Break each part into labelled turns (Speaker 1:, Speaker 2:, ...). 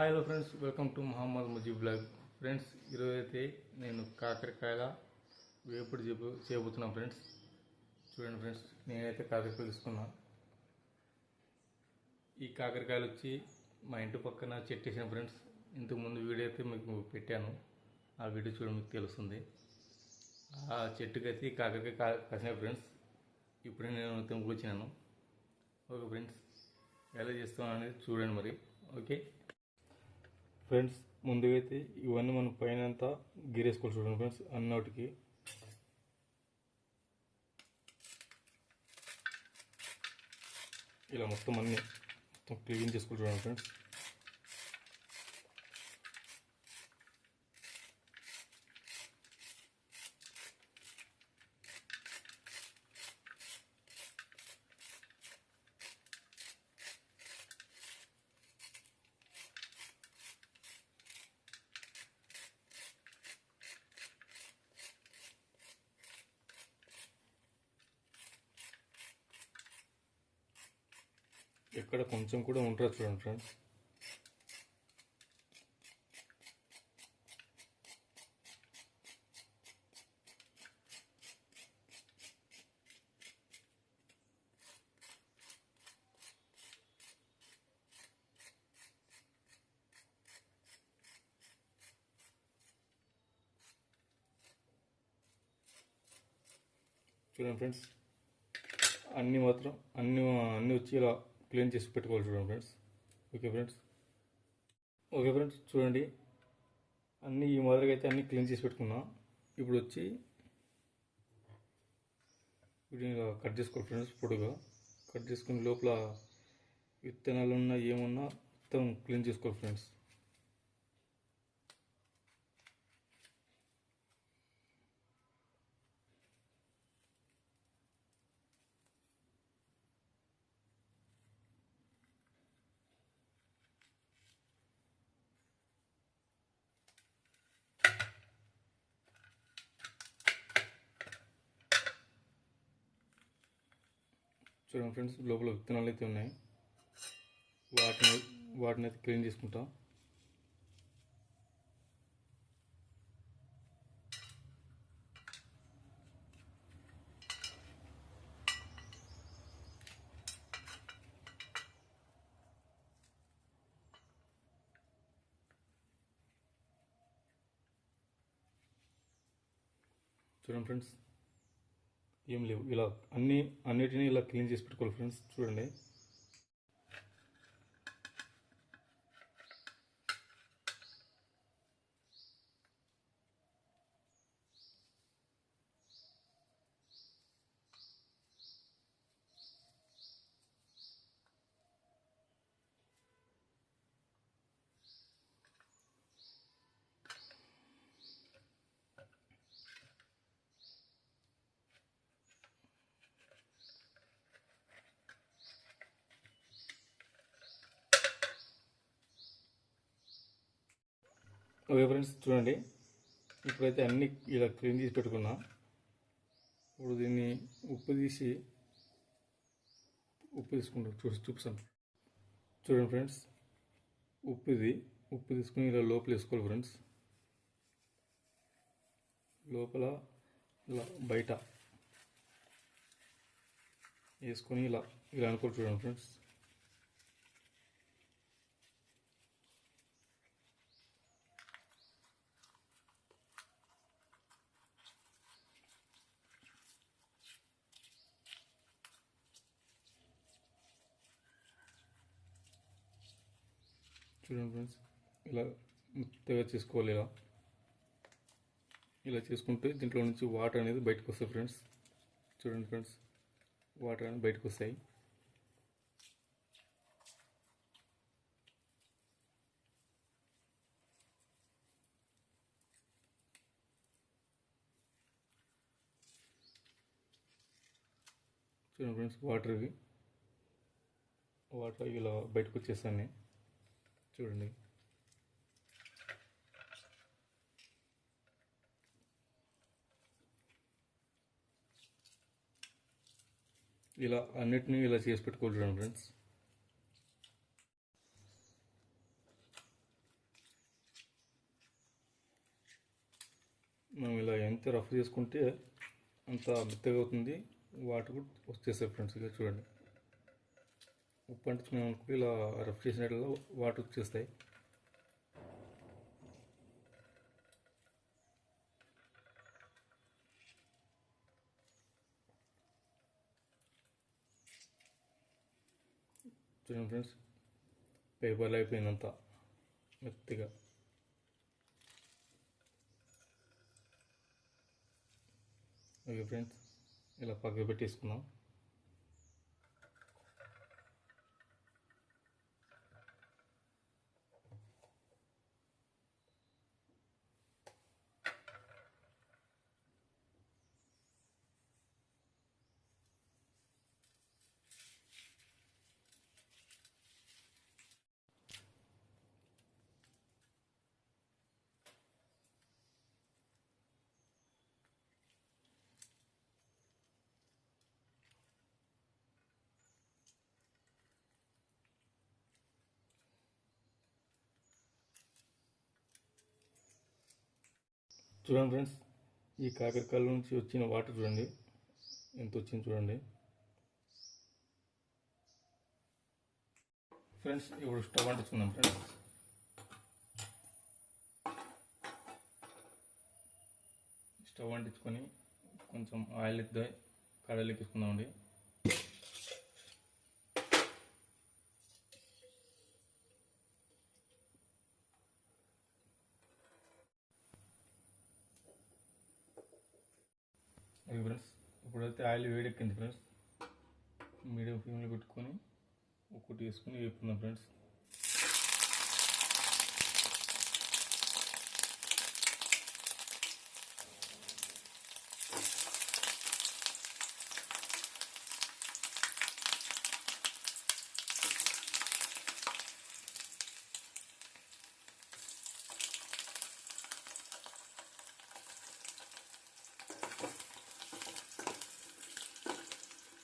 Speaker 1: Hi hello friends welcome to Mohammed Mujeeb blog friends ఈరోజు అయితే నేను కాకరకాయల వేపుడు చెప్పు చేయబోతున్నాను ఫ్రెండ్స్ చూడండి ఫ్రెండ్స్ నేనైతే కాకరకాయలు తీసుకున్నా. ఈ కాకరకాయలు వచ్చి మా ఇంటి పక్కన చెట్టేసిన ఫ్రెండ్స్ ఇంతకుముందు వీడియో అయితే మీకు పెట్టాను. ఆ వీడియో చూడండి మీకు తెలుస్తుంది. ఆ చెట్టుకి అయితే ఈ కాకరకాయ కా- కాసిన ఫ్రెండ్స్ ఇప్పుడే నేను తెంపుకొచ్చినాను ఓకే ఫ్రెండ్స్ ఎలా చేస్తాను అనేది చూడండి మరి. ఓకే? ఫ్రెండ్స్ ముందుగా అయితే ఇవన్నీ మనం పైన అంతా గీరేసుకోవాలి చూడండి ఫ్రెండ్స్ అన్నోటికి. ఇలా మొత్తం అన్నీ మొత్తం క్లీన్ చేసుకోవాలి చూడండి ఫ్రెండ్స్ ఎక్కడ కొంచెం కూడా ఉంటారు చూడండి ఫ్రెండ్స్. చూడండి ఫ్రెండ్స్ అన్నీ మాత్రం అన్ని అన్నీ వచ్చి ఇలా క్లీన్ చేసి పెట్టుకోవాలి చూడండి friends okay friends okay friends చూడండి. అన్నీ ఈ మాదిరిగా అయితే అన్నీ క్లీన్ చేసి పెట్టుకున్నాం. ఇప్పుడు వచ్చి వీటిని కట్ చేసుకోవాలి ఫ్రెండ్స్ పొడుగా. కట్ చేసుకుని లోపల విత్తనాలు ఉన్నా ఏమున్నా మొత్తం క్లీన్ చేసుకోవాలి ఫ్రెండ్స్ ఫ్రెండ్స్ లోపల విత్తనాలు అయితే ఉన్నాయి. వాటిని వాటిని అయితే క్లీన్ చేసుకుంటాం. చూడండి ఫ్రెండ్స్ ఏం లేవు. ఇలా అన్ని అన్నిటినీ ఇలా క్లీన్ చేసి పెట్టుకోవాలి ఫ్రెండ్స్ చూడండి. ఓకే ఫ్రెండ్స్ చూడండి. ఇప్పుడైతే అన్ని ఇలా క్లీన్ చేసి పెట్టుకున్నా. ఇప్పుడు దీన్ని ఉప్పు తీసి ఉప్పు తీసుకుంటాం. చూసి చూపిస్తాను. చూడండి ఫ్రెండ్స్ ఉప్పు ఇది. ఉప్పు తీసుకుని ఇలా లోపల వేసుకోవాలి ఫ్రెండ్స్. లోపల ఇలా బయట వేసుకొని ఇలా ఇలా అనుకోవాలి చూడండి ఫ్రెండ్స్ చూడండి ఫ్రెండ్స్ ఇలా మెత్తగా చేసుకోవాలి ఇలా. ఇలా చేసుకుంటే దీంట్లో నుంచి వాటర్ అనేది బయటకు వస్తాయి ఫ్రెండ్స్. చూడండి ఫ్రెండ్స్ వాటర్ అనేది బయటకు వస్తాయి. చూడండి ఫ్రెండ్స్ వాటర్వి వాటర్ ఇలా బయటకు వచ్చేస్తాయి చూడండి. ఇలా అన్నిటినీ ఇలా చేసి పెట్టుకోవాలి ఫ్రెండ్స్. మనం ఇలా ఎంత రఫ్ చేసుకుంటే అంత మెత్తగా అవుతుంది. వాటర్ కూడా వచ్చేసాయి ఫ్రెండ్స్ ఇలా చూడండి. ఉప్పు అంటే ఇలా రఫ్ చేసినట్లు వాటర్ వచ్చేస్తాయి. చూడండి ఫ్రెండ్స్ పేపర్లు అయిపోయినంత మెత్తగా ఓకే ఫ్రెండ్స్ ఇలా పక్కకు పెట్టేసుకున్నాం చూడండి ఫ్రెండ్స్ ఈ కాకరకాయల నుంచి వచ్చిన వాటర్ చూడండి. ఎంత వచ్చింది చూడండి. ఫ్రెండ్స్ ఇప్పుడు స్టవ్ అంటుకుందాం ఫ్రెండ్స్. స్టవ్ అంటించుకొని కొంచెం ఆయిల్ ఎత్తే కడాయిలు ఎక్కించుకుందామండి ఓకే ఫ్రెండ్స్ ఇప్పుడైతే ఆయిల్ వేడెక్కింది ఫ్రెండ్స్ మీడియం ఫ్లేమ్లో పెట్టుకొని ఒకటి వేసుకొని వేపుకుందాం ఫ్రెండ్స్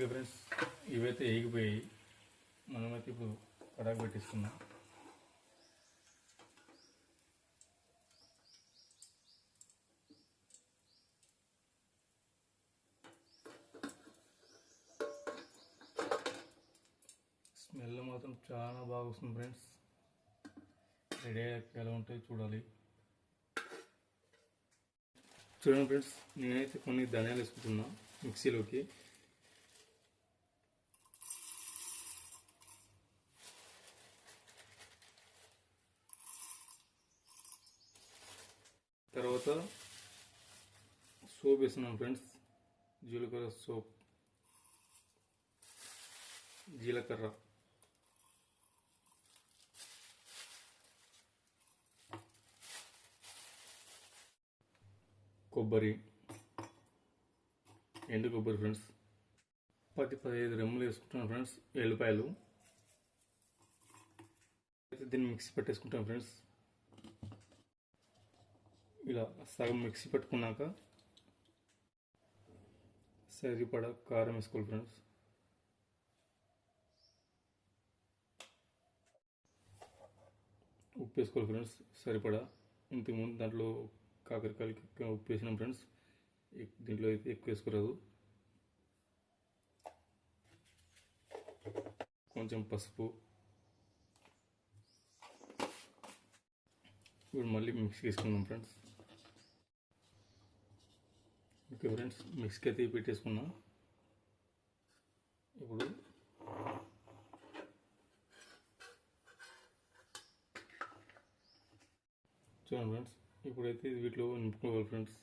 Speaker 1: ఓకే ఫ్రెండ్స్ ఇవైతే వేగిపోయాయి మనమైతే ఇప్పుడు కడాకు పెట్టిస్తున్నాం స్మెల్ మాత్రం చాలా బాగా వస్తుంది ఫ్రెండ్స్. రెడీ అయ్యాక ఎలా ఉంటాయి చూడాలి. చూడండి ఫ్రెండ్స్ నేనైతే కొన్ని ధనియాలు వేసుకుంటున్నా మిక్సీలోకి. చూపిస్తున్నాను ఫ్రెండ్స్. జీలకర్ర సోప్. జీలకర్ర. కొబ్బరి. ఎండు కొబ్బరి ఫ్రెండ్స్. పది పదిహేను రెమ్మలు వేసుకుంటాం ఫ్రెండ్స్. ఎల్లిపాయలు. అయితే దీన్ని మిక్సీ పెట్టేసుకుంటాను ఫ్రెండ్స్. ఇలా సగం మిక్సీ పెట్టుకున్నాక సరిపడా కారం వేసుకోవాలి ఫ్రెండ్స్. ఉప్పు వేసుకోవాలి ఫ్రెండ్స్ సరిపడా. ఇంతకుముందు దాంట్లో కాకరకాయలకి ఉప్పు వేసినాం ఫ్రెండ్స్. దీంట్లో అయితే ఎక్కువ వేసుకోరాదు. కొంచెం పసుపు. ఇప్పుడు మళ్ళీ మిక్స్ చేసుకుందాం ఫ్రెండ్స్. ఓకే ఫ్రెండ్స్ మిక్స్కి అయితే పెట్టేసుకున్నాం. ఇప్పుడు చూడండి ఫ్రెండ్స్ ఇప్పుడైతే ఇది వీటిలో నింపుకోవాలి ఫ్రెండ్స్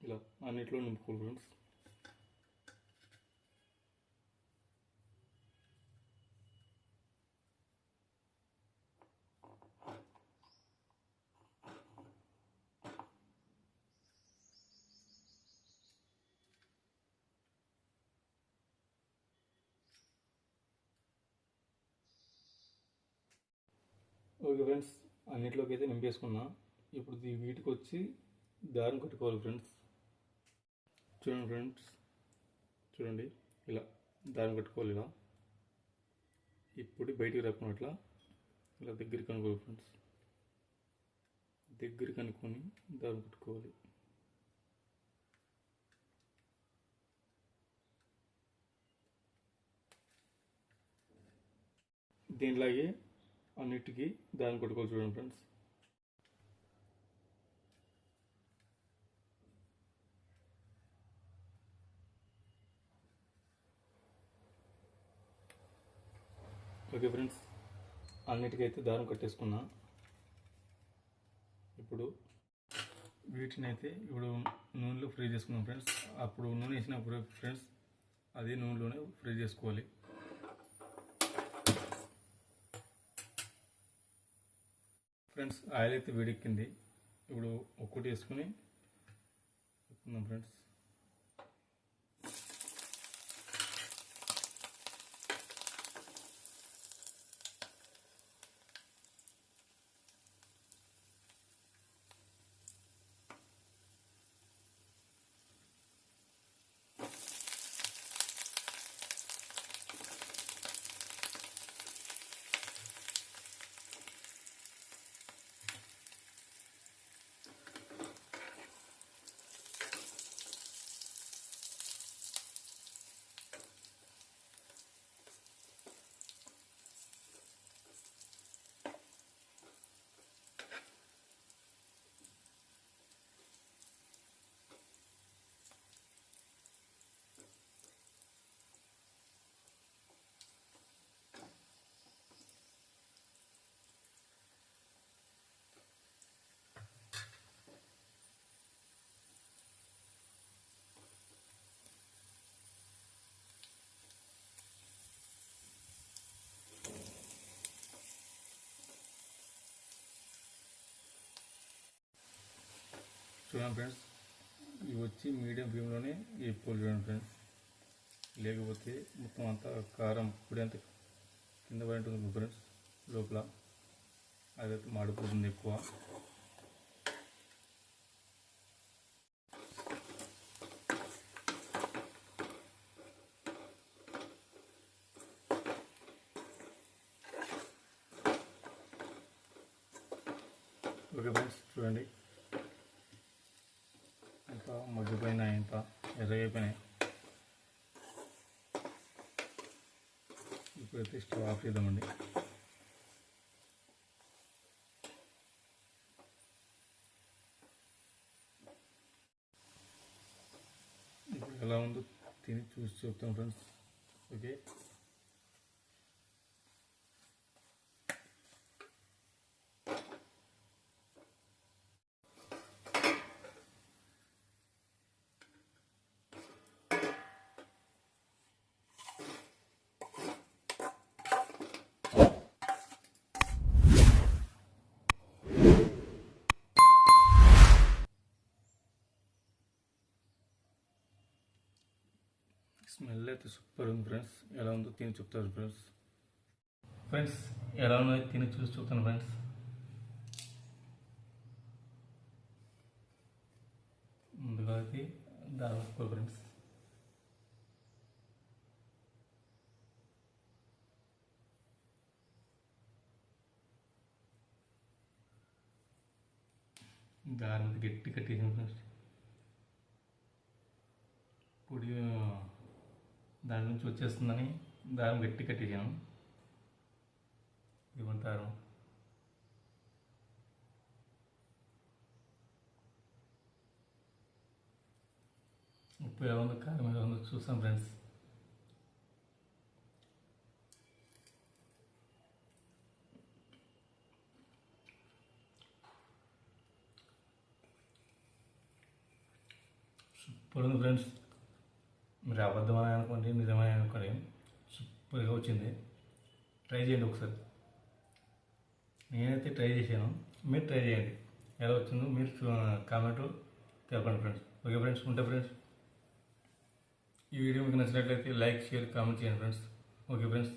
Speaker 1: ఇలా అన్నిట్లో నింపుకోవాలి ఫ్రెండ్స్. ఓకే ఫ్రెండ్స్ అన్నిట్లోకి అయితే నింపేసుకున్నా. ఇప్పుడు వీటికి వచ్చి దారం కట్టుకోవాలి ఫ్రెండ్స్. చూడండి ఫ్రెండ్స్. చూడండి. ఇలా దారం కట్టుకోవాలి ఇలా. ఇప్పుడు బయటికి రాకుండా ఇట్లా. ఇలా దగ్గరికి అనుకోవాలి ఫ్రెండ్స్. దగ్గరికి అనుకొని దారం కట్టుకోవాలి. దీనిలాగే అన్నిటికీ దారం కట్టుకోవాలి చూడండి ఫ్రెండ్స్. ఓకే ఫ్రెండ్స్ అన్నిటికైతే దారం కట్టేసుకున్నా. ఇప్పుడు వీటిని అయితే ఇప్పుడు నూనెలో ఫ్రై చేసుకున్నాం ఫ్రెండ్స్ అప్పుడు నూనె వేసినప్పుడు ఫ్రెండ్స్ అదే నూనెలోనే ఫ్రై చేసుకోవాలి. ఫ్రెండ్స్ ఆయిల్ అయితే వేడెక్కింది. ఇప్పుడు ఒక్కటి వేసుకుని చెప్తున్నాం ఫ్రెండ్స్ చూడండి ఫ్రెండ్స్ ఇవి వచ్చి మీడియం ఫ్లేమ్లోనే వేపుకోవాలి చూడండి ఫ్రెండ్స్. లేకపోతే మొత్తం అంతా కారం పొడి అంతా కింద పడి ఉంటుంది ఫ్రెండ్స్ లోపల. అదైతే మాడిపోతుంది ఎక్కువ. ఓకే ఫ్రెండ్స్ చూడండి. ఇంకా మగ్గిపోయినాయి ఇంత ఎర్రగైపోయినాయి ఇప్పుడైతే స్టవ్ ఆఫ్ చేద్దామండి. ఇప్పుడు ఎలా ఉందో తిని చూసి చెప్తాం ఫ్రెండ్స్. ఓకే? స్మెల్ అయితే సూపర్ ఉంది ఫ్రెండ్స్. ఎలా ఉందో తిని చెప్తారు ఫ్రెండ్స్. ఫ్రెండ్స్ ఎలా ఉందో తిని చూసి చెప్తాను ఫ్రెండ్స్. ముందుగా అయితే దాని ఫ్రెండ్స్. దారి మీద గట్టి కట్టేసాను ఫ్రెండ్స్. పొడి దాని నుంచి వచ్చేస్తుందని దారం గట్టి కట్టేసాను ఇవ్వండి ఉప్పు ఎలా ఉందో కారం ఎలా ఉందో చూసాం ఫ్రెండ్స్. చూడండి ఫ్రెండ్స్. మీరు అబద్ధమని అనుకోండి నిజమని అనుకోండి సూపర్గా వచ్చింది. ట్రై చేయండి ఒకసారి. నేనైతే ట్రై చేశాను. మీరు ట్రై చేయండి. ఎలా వచ్చిందో మీరు కామెంట్ తెలపండి ఫ్రెండ్స్ ఓకే ఫ్రెండ్స్ ఉంటా ఫ్రెండ్స్ ఈ వీడియో మీకు నచ్చినట్లయితే లైక్ షేర్ కామెంట్ చేయండి ఫ్రెండ్స్ ఓకే ఫ్రెండ్స్